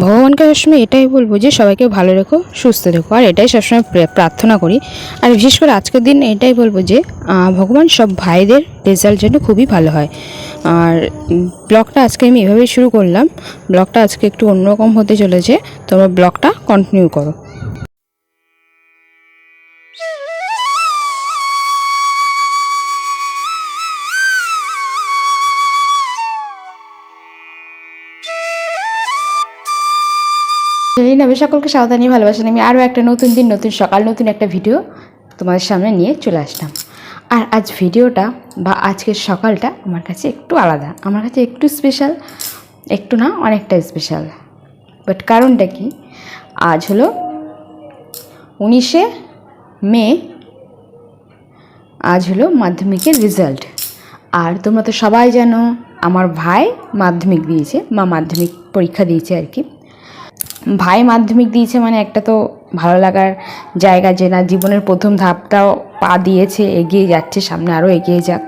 ভগবানকে সবসময় এটাই বলব যে সবাইকে ভালো রেখো, সুস্থ রেখো। আর এটাই সবসময় প্রার্থনা করি। আর বিশেষ করে আজকের দিন এটাই বলব যে ভগবান সব ভাইদের রেজাল্ট যেন খুবই ভালো হয়। আর ব্লগটা আজকে আমি এভাবেই শুরু করলাম। ব্লগটা আজকে একটু অন্যরকম হতে চলেছে। তোমরা ব্লগটা কন্টিনিউ করো। নামে সকলকে সাবধানী ভালোবাসা আমি আরও একটা নতুন দিন, নতুন সকাল, নতুন একটা ভিডিও তোমাদের সামনে নিয়ে চলে আসলাম। আর আজ ভিডিওটা বা আজকের সকালটা আমার কাছে একটু আলাদা। আমার কাছে একটু স্পেশাল একটু না অনেকটা স্পেশাল বাট কারণটা কি? আজ হলো উনিশে মে, আজ হলো মাধ্যমিকের রেজাল্ট আর তোমরা তো সবাই জানো, আমার ভাই মাধ্যমিক দিয়েছে, মা মাধ্যমিক পরীক্ষা দিয়েছে আর কি। ভাই মাধ্যমিক দিয়েছে মানে একটা তো ভালো লাগার জায়গা যে না, জীবনের প্রথম ধাপটাও পা দিয়েছে, এগিয়ে যাচ্ছে, সামনে আরও এগিয়ে যাক।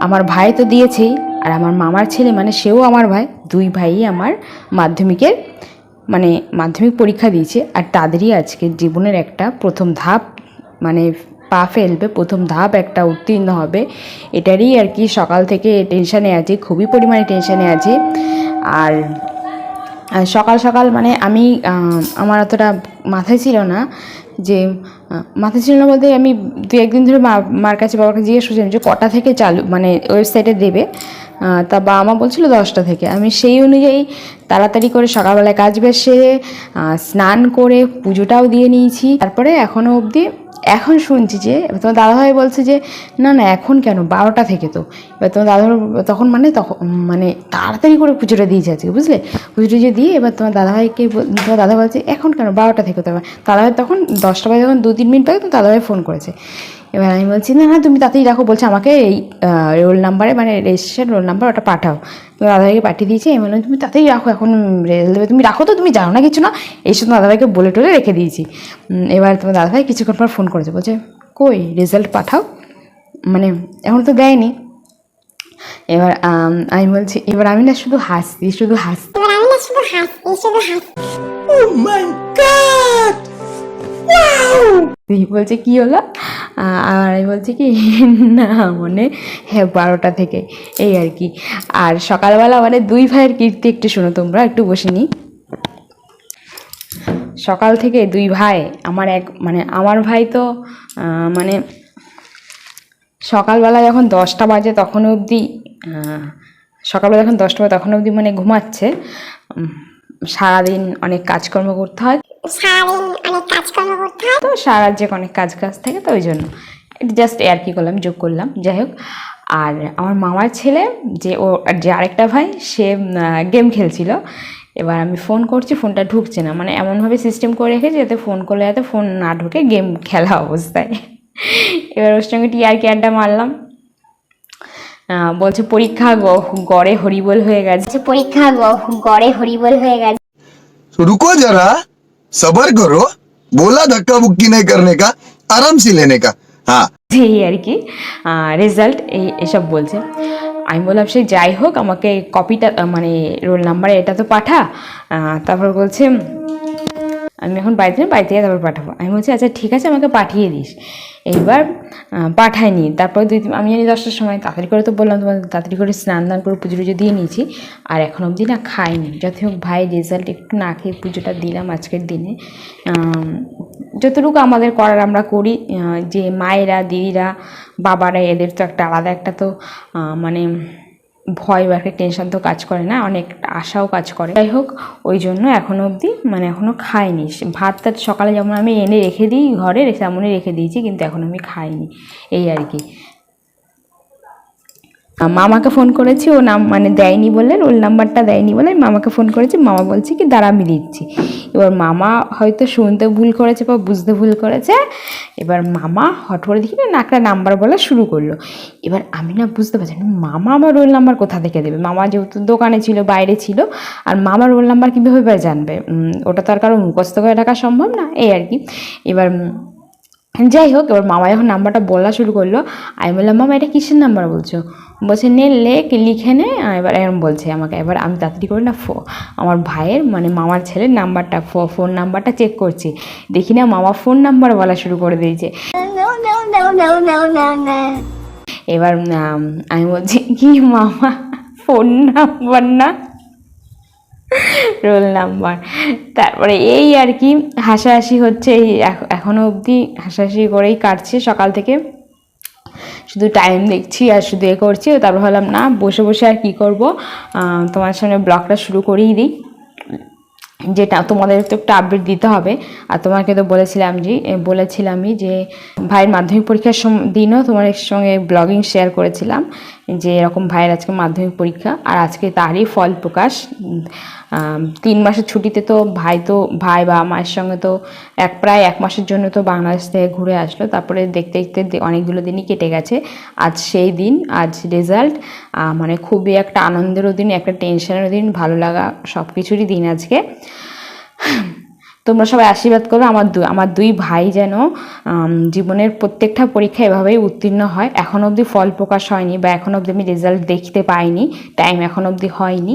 আমার ভাই তো দিয়েছেই, আর আমার মামার ছেলে মানে সেও আমার ভাই, দুই ভাইই আমার মাধ্যমিকের মানে মাধ্যমিক পরীক্ষা দিয়েছে, আর তাদেরই আজকে জীবনের একটা প্রথম ধাপ মানে পা ফেলবে, প্রথম ধাপ একটা উত্তীর্ণ হবে, এটারই আর কি সকাল থেকে টেনশানে আছে, খুবই পরিমাণে টেনশানে আছে। আর সকাল সকাল মানে আমি আমার অতটা মাথায় ছিল না যে মাথায় ছিল না বলতে আমি দু একদিন ধরে মার কাছে বাবাকে জিজ্ঞেস করছিলাম যে কটা থেকে চালু মানে ওয়েবসাইটে দেবে। তা বাবা মা বলছিল দশটা থেকে। আমি সেই অনুযায়ী তাড়াতাড়ি করে সকালবেলায় কাজ আহ, স্নান করে পুজোটাও দিয়ে নিয়েছি। তারপরে এখনও অবধি এখন শুনছি যে তোমার দাদাভাই বলছে যে, না না, এখন কেন? বারোটা থেকে তো। এবার তোমার দাদা তখন মানে তখন মানে তাড়াতাড়ি করে পুজোটা দিয়ে যাচ্ছে, বুঝলে? পুজোটা যে দিয়ে এবার তোমার দাদাভাইকে তোমার দাদা বলছে, এখন কেন? বারোটা থেকে তো দাদাভাই তখন দশটা বাজে যখন দু তিন মিনিট পাবে তো দাদাভাই ফোন করেছে। এবার আমি বলছি না না তুমি তাতেই রাখো। বলছে আমাকে এই রোল নাম্বারে মানে রেজিস্ট্রেশন রোল নাম্বার ওটা পাঠাও। এবার দাদাভাইকে পাঠিয়ে দিয়েছি আমি বললাম তুমি তাতেই রাখো এখন রেজাল্ট দেবে। তুমি রাখো তো তুমি জানো না কিছু না? এই শুধু দাদাভাইকে বলে টলে রেখে দিয়েছি। এবার তোমার দাদাভাই কিছুক্ষণ পর ফোন করেছে বলছে কই রেজাল্ট পাঠাও। মানে এখন তো দেয়নি। এবার আমি বলছি এবার আমি না শুধু হাসছি শুধু হাসছি। এবার আমি না শুধু হাসি শুধু হাসি তুই বলছে কি হলো? আর আমি বলছি কি, না মানে হ্যাঁ বারোটা থেকে, এই আর কি। আর সকালবেলা মানে দুই ভাইয়ের কীর্তি একটু শোনো তোমরা, একটু বসে নি সকাল থেকে দুই ভাই, আমার এক মানে আমার ভাই তো মানে সকালবেলা যখন দশটা বাজে তখন অবধি সকালবেলা যখন দশটা বাজে তখন অবধি মানে ঘুমাচ্ছে। সারাদিন অনেক কাজকর্ম করতে হয়। সারাদিন অনেক কাজকর্ম করতে হয়? তো সারা যে অনেক কাজ কাজ থাকে তো ওই জন্য। জাস্ট আর কি করলাম যোগ করলাম যাই হোক। আর আমার মামার ছেলে যে ও যে আরেকটা ভাই সে গেম খেলছিল। এবার আমি ফোন করছি ফোনটা ঢুকছে না। মানে এমনভাবে সিস্টেম করে রেখেছে যাতে ফোন করলে যাতে ফোন না ঢুকে গেম খেলা অবস্থায়। এবার ওর সঙ্গে টিআরকি আড্ডা মারলাম। বলছে পরীক্ষা গড়ে হরিবল হয়ে গেছে। পরীক্ষা গড়ে হরিবল হয়ে গেছে। রুকো যারা সবার করো বলা ধাক্কা বুকি নেই করনে কা আরাম সে লেনে কা। হ্যাঁ। এই আর কি রেজাল্ট এই এসব বলছে। আমি বললাম সে যাই হোক আমাকে কপিটা মানে রোল নাম্বার এটা তো পাঠা। তারপর বলছে আমি এখন বাড়িতে নেই, বাড়ি থেকে তারপর পাঠাবো। আমি বলছি আচ্ছা ঠিক আছে আমাকে পাঠিয়ে দিস। এইবার পাঠায়নি তারপর দুই আমি জানি দশটার সময় তাড়াতাড়ি করে তো বললাম তোমার তাড়াতাড়ি করে স্নান দান করে পুজো টুজো দিয়ে নিয়েছি। আর এখন অবধি না খাইনি। যতই হোক ভাই রেজাল্ট একটু না খেয়ে পুজোটা দিলাম আজকের দিনে। যতটুকু আমাদের করার আমরা করি যে মায়েরা দিদিরা বাবারা এদের তো একটা আলাদা একটা তো মানে ভয় বা একটা টেনশন তো কাজ করে না, অনেক আশাও কাজ করে। যাই হোক, ওই জন্য এখনও অবধি মানে এখনও খাইনি। ভাত ভাতটা সকালে যেমন আমি এনে রেখে দিই ঘরে তেমনই রেখে দিয়েছি, কিন্তু এখন আমি খাইনি। এই আর কি। মামাকে ফোন করেছি, ও নাম মানে দেয়নি বলে রোল নাম্বারটা দেয়নি বলে আমি মামাকে ফোন করেছি, মামা বলছে কি, দাঁড়া আমি দিচ্ছি। এবার মামা হয়তো শুনতে ভুল করেছে বা বুঝতে ভুল করেছে, এবার মামা হট করে দেখি না একটা নাম্বার বলা শুরু করল। এবার আমি না বুঝতে পারছি মামা আমার রোল নাম্বার কোথা থেকে দেবে? মামা যেহেতু দোকানে ছিল, বাইরে ছিল, আর মামার রোল নাম্বার কীভাবে জানবে? ওটা তো আর কারও মুখস্থ করে রাখা সম্ভব না, এই আর কি। এবার যাই হোক এবার মামা যখন নাম্বারটা বলা শুরু করল, আমি বললাম, মামা, এটা কিসের নাম্বার বলছো? বলছে, নে লেখ লিখে নে। এবার এরম বলছে আমাকে। এবার আমি তাড়াতাড়ি করে না, ফো, আমার ভাইয়ের মানে মামার ছেলের নাম্বারটা, ফো, ফোন নাম্বারটা চেক করছি। দেখি না, মামা ফোন নাম্বার বলা শুরু করে দিয়েছে. এবার আমি বলছি, কি মামা, ফোন নাম্বার না? রোল নাম্বার তারপরে এই আর কি হাসাহাসি হচ্ছে এই এখনও অবধি হাসাহাসি করেই কাটছে। সকাল থেকে শুধু টাইম দেখছি আর শুধু এ করছি। তারপর হলাম না, বসে বসে আর কি করব? তোমার সামনে ব্লগটা শুরু করেই দিই। যেটা তোমাদের তো একটা আপডেট দিতে হবে। আর তোমাকে তো বলেছিলাম যে বলেছিলামই যে, ভাইয়ের মাধ্যমিক পরীক্ষার দিনও তোমার সঙ্গে ব্লগিং শেয়ার করেছিলাম। যে এরকম ভাইয়ের আজকে মাধ্যমিক পরীক্ষা আর আজকে তারই ফল প্রকাশ। তিন মাসের ছুটিতে তো ভাই তো, ভাই বা মায়ের সঙ্গে তো এক, প্রায় এক মাসের জন্য তো বাংলাদেশ থেকে ঘুরে আসলো। তারপরে দেখতে দেখতে অনেকগুলো দিনই কেটে গেছে। আজ সেই দিন, আজ রেজাল্ট মানে খুবই একটা আনন্দেরও দিন, একটা টেনশনেরও দিন, ভালো লাগা সব কিছুরই দিন আজকে। তোমরা সবাই আশীর্বাদ করবে আমার দুই আমার দুই ভাই যেন জীবনের প্রত্যেকটা পরীক্ষা এভাবেই উত্তীর্ণ হয়। এখন অবধি ফল প্রকাশ হয়নি বা এখন অবধি আমি রেজাল্ট দেখতে পাইনি। টাইম এখন অবধি হয়নি।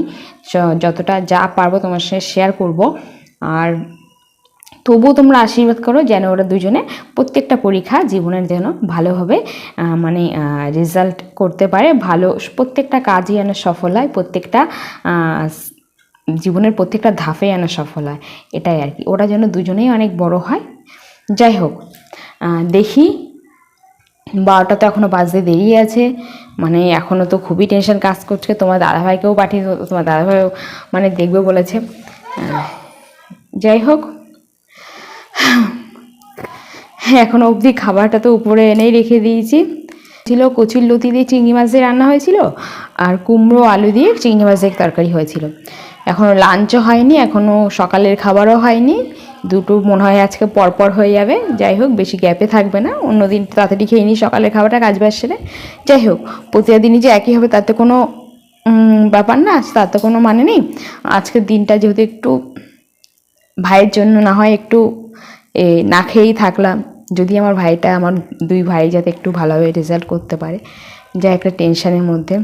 যতটা যা পারব তোমার সাথে শেয়ার করব। আর তবুও তোমরা আশীর্বাদ করো যেন ওরা দুজনে প্রত্যেকটা পরীক্ষা জীবনের যেন ভালোভাবে মানে রেজাল্ট করতে পারে। ভালো প্রত্যেকটা কাজই যেন সফল হয়। প্রত্যেকটা জীবনের প্রত্যেকটা ধাপে যেন সফল হয়, এটাই আর কি। ওরা যেন দুজনেই অনেক বড় হয়। যাই হোক দেখি। বারোটা তো এখনও বাজতে দেরি আছে। মানে এখনও তো খুবই টেনশন কাজ করছে। তোমার দাদাভাইকেও পাঠিয়ে তোমার দাদাভাইও মানে দেখবে বলেছে। যাই হোক। এখনও অবধি খাবারটা তো উপরে এনেই রেখে দিয়েছি। ছিল কচুর লতি দিয়ে চিংড়ি মাছ দিয়ে রান্না হয়েছিল, আর কুমড়ো, আলু দিয়ে চিংড়ি মাছের তরকারি হয়েছিল। এখনও লাঞ্চও হয়নি এখনও সকালের খাবারও হয়নি। দুটো মনে হয় আজকে পরপর হয়ে যাবে। যাই হোক বেশি গ্যাপে থাকবে না। অন্যদিন তাড়াতাড়ি খেয়ে নিই সকালের খাবারটা কাজ বাজ সেরে। যাই হোক প্রতিদিনই যে একই হবে তাতে কোনো ব্যাপার না তার তো কোনো মানে নেই। আজকের দিনটা যেহেতু একটু ভাইয়ের জন্য না হয় একটু এ, না খেয়েই থাকলাম। যদি আমার ভাইটা আমার দুই ভাই যাতে একটু ভালোভাবে রেজাল্ট করতে পারে। যা একটা টেনশানের মধ্যে।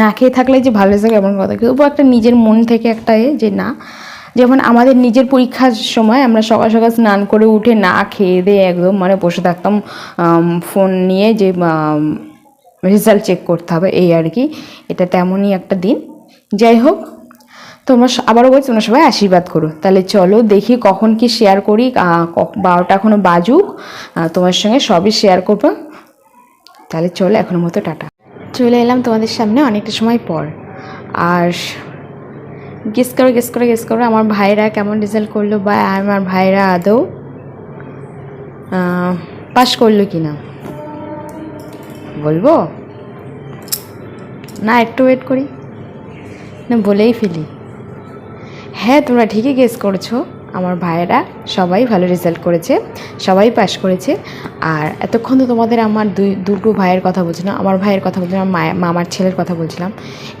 না খেয়ে থাকলে যে ভালো রেজাল্ট এমন কথা। তবুও একটা নিজের মন থেকে একটা এ যে না, যেমন আমাদের নিজের পরীক্ষার সময় আমরা সকাল সকাল স্নান করে উঠে না খেয়ে দিয়ে একদম মানে বসে থাকতাম ফোন নিয়ে যে রেজাল্ট চেক করতে হবে, এই আর কি। এটা তেমনই একটা দিন। যাই হোক, তোমরা আবারও বলছি, তোমরা সবাই আশীর্বাদ করো। তাহলে চলো দেখি কখন কি শেয়ার করি বারোটা এখনও বাজুক তোমার সঙ্গে সবই শেয়ার করব। তাহলে চলো এখনও মতো, টাটা। চলে এলাম তোমাদের সামনে অনেকটা সময় পর। আর গেস করো গেস করো গেস করো, আমার ভাইরা কেমন রেজাল্ট করল বা আমার ভাইরা আদৌ পাশ করল কি না বলব? না, একটু ওয়েট করি। না, বলেই ফেলি। হ্যাঁ তোমরা ঠিকই গেস করছ। আমার ভাইয়েরা সবাই ভালো রেজাল্ট করেছে, সবাই পাশ করেছে। আর এতক্ষণ তো তোমাদের আমার দুই, দুটো ভাইয়ের কথা বলছিলাম, আমার ভাইয়ের কথা বলছিলাম মায়া- মামার ছেলের কথা বলছিলাম।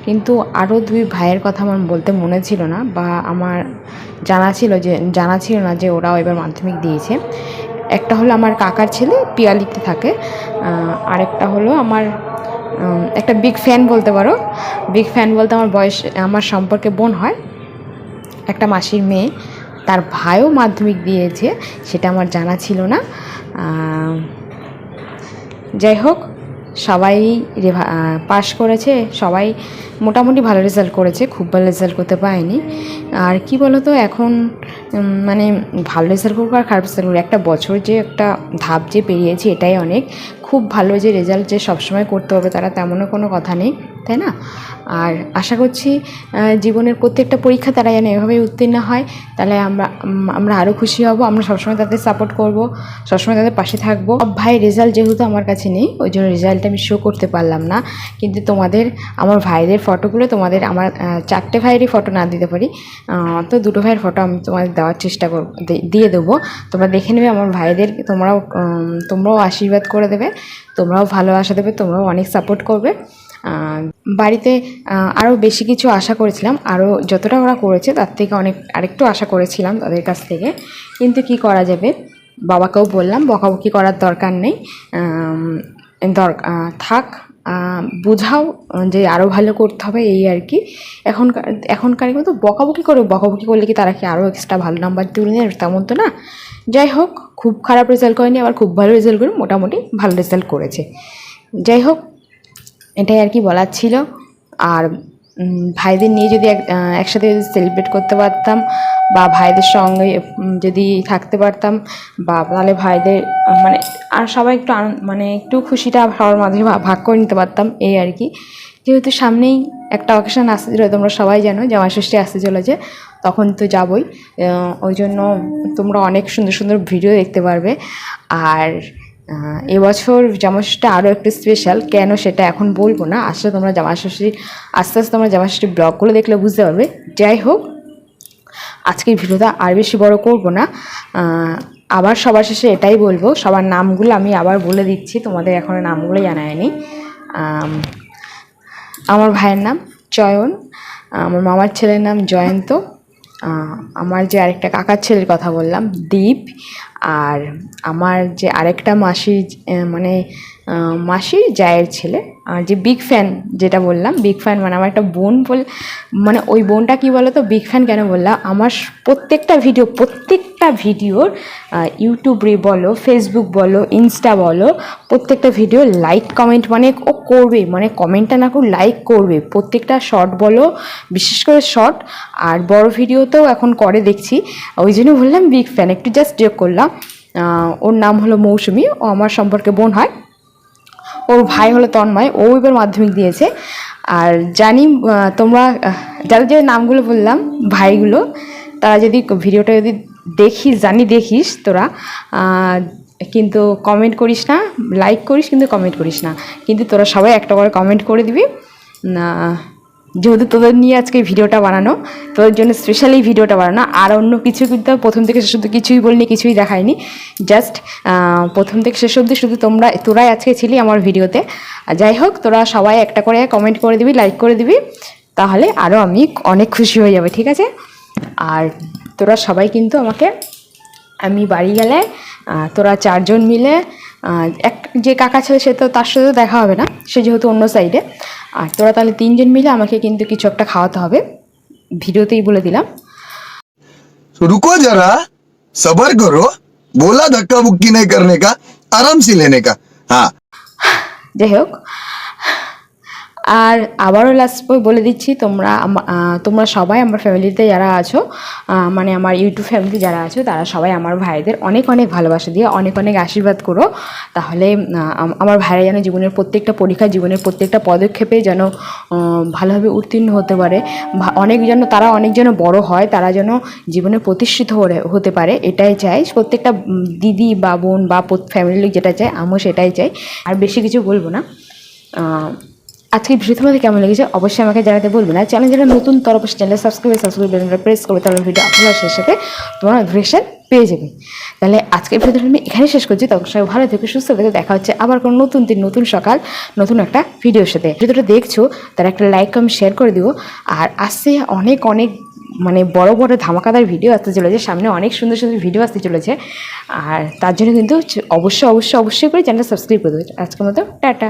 কিন্তু আরও দুই ভাইয়ের কথা আমার বলতে মনে ছিল না বা আমার জানা ছিল যে, জানা ছিল না যে ওরাও এবার মাধ্যমিক দিয়েছে। একটা হলো আমার কাকার ছেলে পিয়ালিতে থাকে আরেকটা হলো আমার একটা বিগ ফ্যান বলতে পারো। বিগ ফ্যান বলতে আমার বয়স, আমার সম্পর্কে বোন হয়। একটা মাসির মেয়ে তার ভাইও মাধ্যমিক দিয়েছে, সেটা আমার জানা ছিল না। যাই হোক, সবাই পাশ করেছে, সবাই মোটামুটি ভালো রেজাল্ট করেছে, খুব ভালো রেজাল্ট করতে পারেনি। আর কি বলো তো এখন মানে ভালো রেজাল্ট করব আর খারাপ রেজাল্ট করব একটা বছর যে একটা ধাপ যে পেরিয়েছে, এটাই অনেক। খুব ভালো যে রেজাল্ট যে সবসময় করতে হবে, তারা তেমনও কোনো কথা নেই। তাই না? আর আশা করছি জীবনের প্রত্যেকটা পরীক্ষা তারা যেন এভাবেই উত্তীর্ণ হয়, তাহলে আমরা আমরা আরও খুশি হব। আমরা সবসময় তাদের সাপোর্ট করব, সবসময় তাদের পাশে থাকব। ভাই রেজাল্ট যেহেতু আমার কাছে নেই, ওই জন্য রেজাল্ট আমি শো করতে পারলাম না। কিন্তু তোমাদের, আমার ভাইদের ফটোগুলো তোমাদের আমার চারটে ভাইয়েরই ফটো না দিতে পারি তো দুটো ভাইয়ের ফটো আমি তোমাদের দেওয়ার চেষ্টা করব দিয়ে দেবো। তোমরা দেখে নেবে, আমার ভাইদের, তোমরাও তোমরাও আশীর্বাদ করে দেবে, তোমরাও ভালোবাসা দেবে, তোমরাও অনেক সাপোর্ট করবে। বাড়িতে আরও বেশি কিছু আশা করেছিলাম। আরও যতটা ওরা করেছে, তার থেকে অনেক, আরেকটু আশা করেছিলাম তাদের কাছ থেকে। কিন্তু কি করা যাবে? বাবাকেও বললাম, বকাবকি করার দরকার নেই। দর থাক বোঝাও যে আরও ভালো করতে হবে এই আর কি। এখনকার এখনকার মতো বকাবকি করে, বকাবকি করলে কি তারা কি আরও এক্সট্রা ভালো নাম্বার তুলে নেয়? তেমন তো না। যাই হোক, খুব খারাপ রেজাল্ট করেনি, আবার খুব ভালো রেজাল্ট করে মোটামুটি ভালো রেজাল্ট করেছে। যাই হোক এটাই আর কি বলার ছিল। আর ভাইদের নিয়ে যদি এক- একসাথে যদি সেলিব্রেট করতে পারতাম বা ভাইদের সঙ্গে যদি থাকতে পারতাম বা তাহলে ভাইদের মানে আর সবাই একটু মানে একটু খুশিটা সবার মাঝে ভাগ করে নিতে পারতাম, এই আর কি। যেহেতু সামনেই একটা অকেশন আসতে চলে তোমরা সবাই জানো জামাই ষষ্ঠী আসতে চলেছে, তখন তো যাবই। ওই জন্য তোমরা অনেক সুন্দর সুন্দর ভিডিও দেখতে পারবে। আর এবছর জামাষষ্ঠী আরও একটু স্পেশাল কেন সেটা এখন বলব না। আসলে তোমরা জামাষষ্ঠী আস্তে আস্তে তোমরা জামাষষ্ঠী ব্লগগুলো দেখলে বুঝতে পারবে। যাই হোক আজকের ভিডিওটা আর বেশি বড় করব না। আবার সবার শেষে এটাই বলব সবার নামগুলো আমি আবার বলে দিচ্ছি তোমাদের এখনও নামগুলো জানায়নি। আম, আমার ভাইয়ের নাম চয়ন আমার মামার ছেলের নাম জয়ন্ত আমার যে আরেকটা কাকার ছেলের কথা বললাম দীপ আর আমার যে আরেকটা আহ, মানে মাসির জায়ের ছেলে আর যে বিগ ফ্যান যেটা বললাম বিগ ফ্যান মানে আমার একটা বোন বল মানে ওই বোনটা কি বলো তো বিগ ফ্যান কেন বললাম আমার প্রত্যেকটা ভিডিও প্রত্যেকটা ভিডিওর ইউটিউবে বলো ফেসবুক বলো ইনস্টা বলো প্রত্যেকটা ভিডিও লাইক কমেন্ট মানে ও করবে মানে কমেন্টটা না করে লাইক করবে। প্রত্যেকটা শর্ট বলো বিশেষ করে শর্ট আর বড় ভিডিওতেও এখন করে দেখছি। ওই জন্য বললাম বিগ ফ্যান একটু জাস্ট যোগ করলাম। ওর নাম হলো মৌসুমি, ও আমার সম্পর্কে বোন হয়। ওর ভাই হলো তন্ময়, ও এবার মাধ্যমিক দিয়েছে। আর জানি তোমরা যাদের যে নামগুলো বললাম, ভাইগুলো, তারা যদি ভিডিওটা যদি দেখিস, জানি দেখিস তোরা কিন্তু কমেন্ট করিস না লাইক করিস, কিন্তু কমেন্ট করিস না। কিন্তু তোরা সবাই একটা করে কমেন্ট করে দিবি। না যেহেতু তোদের নিয়ে আজকে ভিডিওটা বানানো, তোদের জন্য স্পেশালি ভিডিওটা বানানো। আর অন্য কিছু কিন্তু প্রথম থেকে শেষ অব্দি কিছুই বলিনি, কিছুই দেখায়নি জাস্ট প্রথম থেকে শেষ অব্দি শুধু তোমরা, তোরাই আজকে ছিলি আমার ভিডিওতে। যাই হোক, তোরা সবাই একটা করে কমেন্ট করে দিবি লাইক করে দিবি। তাহলে আরও আমি অনেক খুশি হয়ে যাবে, ঠিক আছে? আর তোরা সবাই কিন্তু আমাকে, আমি বাড়ি গেলে তোরা চারজন মিলে এক যে কাকা ছিল সে তো তার সাথে দেখা হবে না সে যেহেতু অন্য সাইডে আর তোরা তাহলে তিনজন মিলে আমাকে কিন্তু কিছু একটা খাওয়াতে হবে ভিডিওতেই বলে দিলাম। রুকো যারা সবার করো বোলা ধাক্কা বুক্কি নেই করনে কা আরাম সে লেনে কা। হ্যাঁ। যাই হোক আর আবারও লাস্ট বলে দিচ্ছি, তোমরা তোমরা সবাই আমার ফ্যামিলিতে যারা আছো মানে আমার ইউটিউব ফ্যামিলি যারা আছো, তারা সবাই আমার ভাইদের অনেক অনেক ভালোবাসা দিয়ে অনেক অনেক আশীর্বাদ করো। তাহলে আমার ভাইরা যেন জীবনের প্রত্যেকটা পরীক্ষা, জীবনের প্রত্যেকটা পদক্ষেপে যেন ভালোভাবে উত্তীর্ণ হতে পারে। অনেক যেন, তারা অনেক যেন বড় হয়, তারা যেন জীবনে প্রতিষ্ঠিত হতে পারে, এটাই চাই। প্রত্যেকটা দিদি বা বোন বা ফ্যামিলির যেটা চায়, আমিও সেটাই চাই। আর বেশি কিছু বলব না। আজকে ভিডিও তোমাদের কেমন লেগেছে? অবশ্যই আমাকে জানাতে বলবে না। চ্যানেল যারা নতুন তরফ চ্যানেল সাবস্ক্রাইব সাবস্ক্রাইব বাটনটা প্রেস করবে, তাহলে ভিডিও আপলোড আসার সাথে তোমার নোটিফিকেশন পেয়ে যাবে। তাহলে আজকের ভিডিওটা আমি এখানে শেষ করছি। তখন সবাই ভালো থেকে, সুস্থ থেকে। দেখা হচ্ছে আবার কোনো নতুন দিন, নতুন সকাল, নতুন একটা ভিডিওর সাথে। ভিডিওটা দেখছ তার একটা লাইক কমেন্ট শেয়ার করে দিও। আর আসছে অনেক অনেক মানে বড় বড় ধামাকাদার ভিডিও আসতে চলেছে। সামনে অনেক সুন্দর সুন্দর ভিডিও আসতে চলেছে। আর তার জন্য কিন্তু অবশ্যই অবশ্যই অবশ্যই করে চ্যানেলটা সাবস্ক্রাইব করে দেবে আজকের মতো, টাটা।